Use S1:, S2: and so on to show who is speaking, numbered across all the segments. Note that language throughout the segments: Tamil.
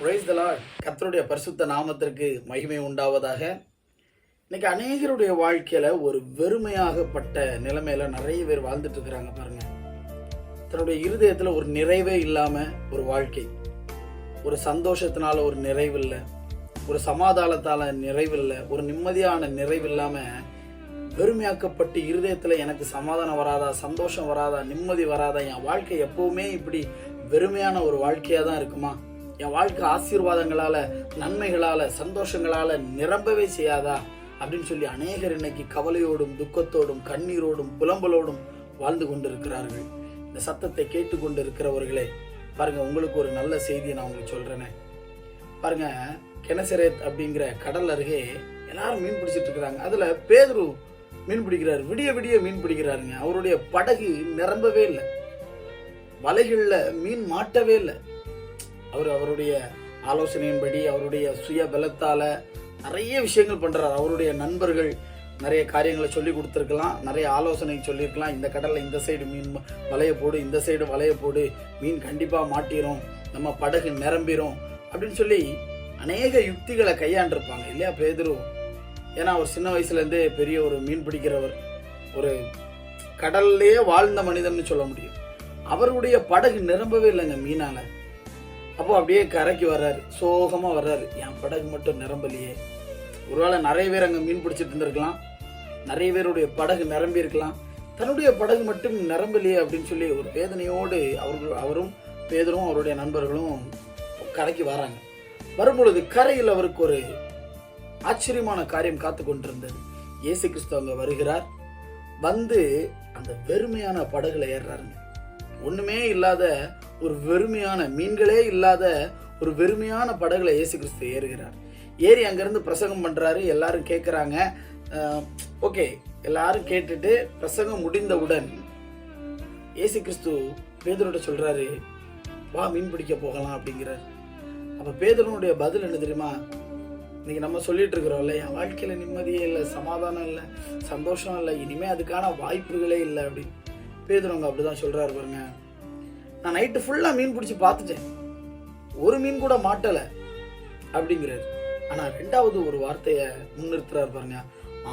S1: பிரைஸ் த லார்ட் பரிசுத்த நாமத்திற்கு மகிமை உண்டாவதாக. இன்னைக்கு அநேகருடைய வாழ்க்கையில ஒரு வெறுமையாகப்பட்ட நிலைமையில நிறைய பேர் வாழ்ந்துட்டு இருக்கிறாங்க பாருங்க. தன்னுடைய இருதயத்துல ஒரு நிறைவே இல்லாம ஒரு வாழ்க்கை. ஒரு சந்தோஷத்தினால ஒரு நிறைவு இல்லை ஒரு சமாதானத்தால நிறைவு இல்லை ஒரு நிம்மதியான நிறைவு இல்லாம வெறுமையாக்கப்பட்டு இருதயத்துல எனக்கு சமாதானம் வராதா சந்தோஷம் வராதா நிம்மதி வராதா என் வாழ்க்கை எப்பவுமே இப்படி வெறுமையான ஒரு வாழ்க்கையா தான் இருக்குமா? என் வாழ்க்கை ஆசீர்வாதங்களால நன்மைகளால சந்தோஷங்களால நிரம்பவே செய்யாதா? அப்படின்னு சொல்லி அநேகர் இன்னைக்கு கவலையோடும் துக்கத்தோடும் கண்ணீரோடும் புலம்பலோடும் வாழ்ந்து கொண்டிருக்கிறார்கள். இந்த சத்தத்தை கேட்டுக்கொண்டு இருக்கிறவர்களே பாருங்க உங்களுக்கு ஒரு நல்ல செய்தியை நான் உங்களுக்கு சொல்றேனே. பாருங்க கெனசரேத் அப்படிங்கிற கடல் அருகே எல்லாரும் மீன் பிடிச்சிட்டு இருக்கிறாங்க. அதுல பேதுரு மீன் பிடிக்கிறார். விடிய விடிய மீன் பிடிக்கிறாருங்க. அவருடைய படகு நிரம்பவே இல்லை. வலைகளில் மீன் மாட்டவே இல்லை. அவர் அவருடைய ஆலோசனையின்படி அவருடைய சுய பலத்தால் நிறைய விஷயங்கள் பண்ணுறாரு அவருடைய நண்பர்கள் நிறைய காரியங்களை சொல்லி கொடுத்துருக்கலாம் நிறைய ஆலோசனை சொல்லியிருக்கலாம். இந்த கடலில் இந்த சைடு மீன் வலைய போடு இந்த சைடு வலைய போடு மீன் கண்டிப்பாக மாட்டிரும் நம்ம படகு நிரம்பிரும் அப்படின்னு சொல்லி அநேக யுக்திகளை கையாண்டிருப்பாங்க இல்லையா பேதுரு? ஏன்னா அவர் சின்ன வயசுலேருந்தே பெரிய ஒரு மீன் பிடிக்கிறவர். ஒரு கடல்லையே வாழ்ந்த மனிதன்னு சொல்ல முடியும். அவருடைய படகு நிரம்பவே இல்லைங்க மீனால. அப்போ அப்படியே கரைக்கு வர்றாரு. சோகமாக வர்றாரு. என் படகு மட்டும் நிரம்பலையே. ஒருவேளை நிறைய பேர் அங்கே மீன் பிடிச்சிட்டு இருந்திருக்கலாம். நிறைய பேருடைய படகு நிரம்பி இருக்கலாம். தன்னுடைய படகு மட்டும் நிரம்பலையே அப்படின்னு சொல்லி ஒரு வேதனையோடு அவர்கள் அவரும் பேதரும் அவருடைய நண்பர்களும் கரைக்கு வராங்க. வரும்பொழுது கரையில் அவருக்கு ஒரு ஆச்சரியமான காரியம் காத்து கொண்டிருந்தது. இயேசு கிறிஸ்துவங்க வருகிறார். வந்து அந்த வெறுமையான படகுல ஏறுறாருங்க. ஒண்ணுமே இல்லாத ஒரு வெறுமையான மீன்களே இல்லாத ஒரு வெறுமையான படகுல இயேசு கிறிஸ்து ஏறுகிறார். ஏறி அங்கேருந்து பிரசங்கம் பண்ணுறாரு எல்லாரும் கேட்குறாங்க ஓகே எல்லாரும் கேட்டுட்டு பிரசங்கம் முடிந்தவுடன் இயேசு கிறிஸ்து பேதரோட சொல்கிறாரு வா மீன் பிடிக்க போகலாம் அப்படிங்கிறார். அப்போ பேதரனுடைய பதில் என்ன தெரியுமா? இன்னைக்கு நம்ம சொல்லிட்டு இருக்கிறோம்ல என் வாழ்க்கையில் நிம்மதியே இல்லை சமாதானம் இல்லை சந்தோஷம் இல்லை இனிமேல் அதுக்கான வாய்ப்புகளே இல்லை அப்படின்னு. பேதுருவங்க அப்படிதான் சொல்கிறாரு பாருங்க. நான் நைட்டு ஃபுல்லாக மீன் பிடிச்சி பார்த்துட்டேன். ஒரு மீன் கூட மாட்டலை அப்படிங்கிறாரு. ஆனால் ரெண்டாவது ஒரு வார்த்தையை முன்னிறுத்துறாரு பாருங்க.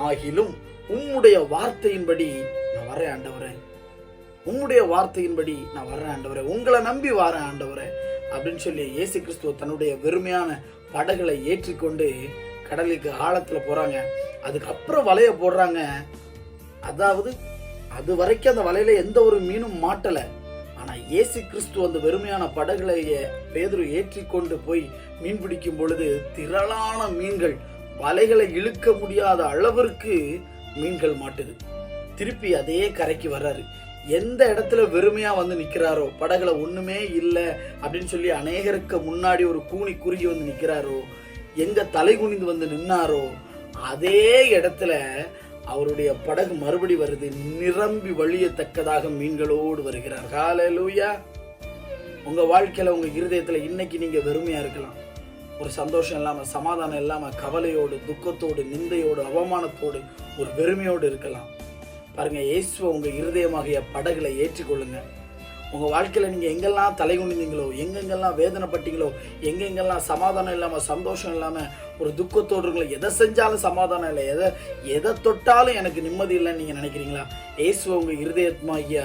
S1: ஆகிலும் உம்முடைய வார்த்தையின்படி நான் வரேன் ஆண்டவரே. உம்முடைய வார்த்தையின்படி நான் வர்றேன் ஆண்டவரே. உங்களை நம்பி வரேன் ஆண்டவரே. அப்படின்னு சொல்லி இயேசு கிறிஸ்துவ தன்னுடைய வெறுமையான படகளை ஏற்றிக்கொண்டு கடலுக்கு ஆழத்தில் போகிறாங்க அதுக்கப்புறம் வலைய போடுறாங்க. அதாவது அது வரைக்கும் அந்த வலையில எந்த ஒரு மீனும் மாட்டலை. இயேசு கிறிஸ்து அந்த வெறுமையான படகுகளை பேதுரு ஏற்றிக்கொண்டு போய் மீன் பிடிக்கும் பொழுது திரளான மீன்கள் வலைகளை இழுக்க முடியாத அளவிற்கு மீன்கள் மாட்டுது. திருப்பி அதே கரைக்கு வர்றாரு. எந்த இடத்துல வெறுமையா வந்து நிக்கிறாரோ படகுல ஒண்ணுமே இல்லை அப்படின்னு சொல்லி அநேகருக்கு முன்னாடி ஒரு கூணி குறுகி வந்து நிக்கிறாரோ எங்க தலை குனிந்து வந்து நின்னாரோ அதே இடத்துல அவருடைய படகு மறுபடி வருது. நிரம்பி வழியத்தக்கதாக மீன்களோடு வருகிறார். காலலூயா உங்க வாழ்க்கையில உங்க இருதயத்துல இன்னைக்கு நீங்க வெறுமையா இருக்கலாம். ஒரு சந்தோஷம் இல்லாம சமாதானம் இல்லாம கவலையோடு துக்கத்தோடு நிந்தையோடு அவமானத்தோடு ஒரு வெறுமையோடு இருக்கலாம். பாருங்க இயேசுவை உங்க இருதயமாகிய படகுல ஏற்றிக்கொள்ளுங்க. உங்கள் வாழ்க்கையில் நீங்கள் எங்கெல்லாம் தலை குனிந்தீங்களோ எங்கெங்கெல்லாம் வேதனைப்பட்டீங்களோ எங்கெங்கெல்லாம் சமாதானம் இல்லாமல் சந்தோஷம் இல்லாமல் ஒரு துக்கத்தோடு இருக்கீங்களோ எதை செஞ்சாலும் சமாதானம் இல்லை. எதை எதை தொட்டாலும் எனக்கு நிம்மதி இல்லைன்னு நீங்கள் நினைக்கிறீங்களா? இயேசுவை உங்கள் இருதயமாகிய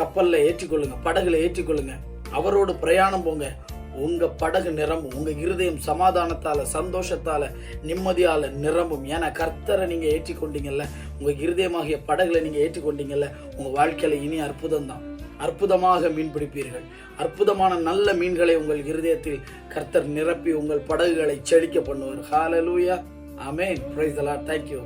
S1: கப்பலில் ஏற்றிக்கொள்ளுங்க படகுல ஏற்றிக்கொள்ளுங்க. அவரோடு பிரயாணம் போங்க. உங்கள் படகு நிரம்பும். உங்கள் இருதயம் சமாதானத்தால் சந்தோஷத்தால் நிம்மதியால் நிரம்பும். ஏன்னா கர்த்தரை நீங்கள் ஏற்றிக்கொண்டீங்கல்ல உங்கள் இருதயமாகிய படகுல நீங்கள் ஏற்றிக்கொண்டீங்கல்ல உங்கள் வாழ்க்கையில் இனி அற்புதம் தான் அற்புதமாக மீன் பிடிப்பீர்கள். அற்புதமான நல்ல மீன்களை உங்கள் இருதயத்தில் கர்த்தர் நிரப்பி உங்கள் படகுகளை செழிக்க பண்ணுவார். ஹாலலூயா ஆமென் பிரைஸ் தலா தேங்க்யூ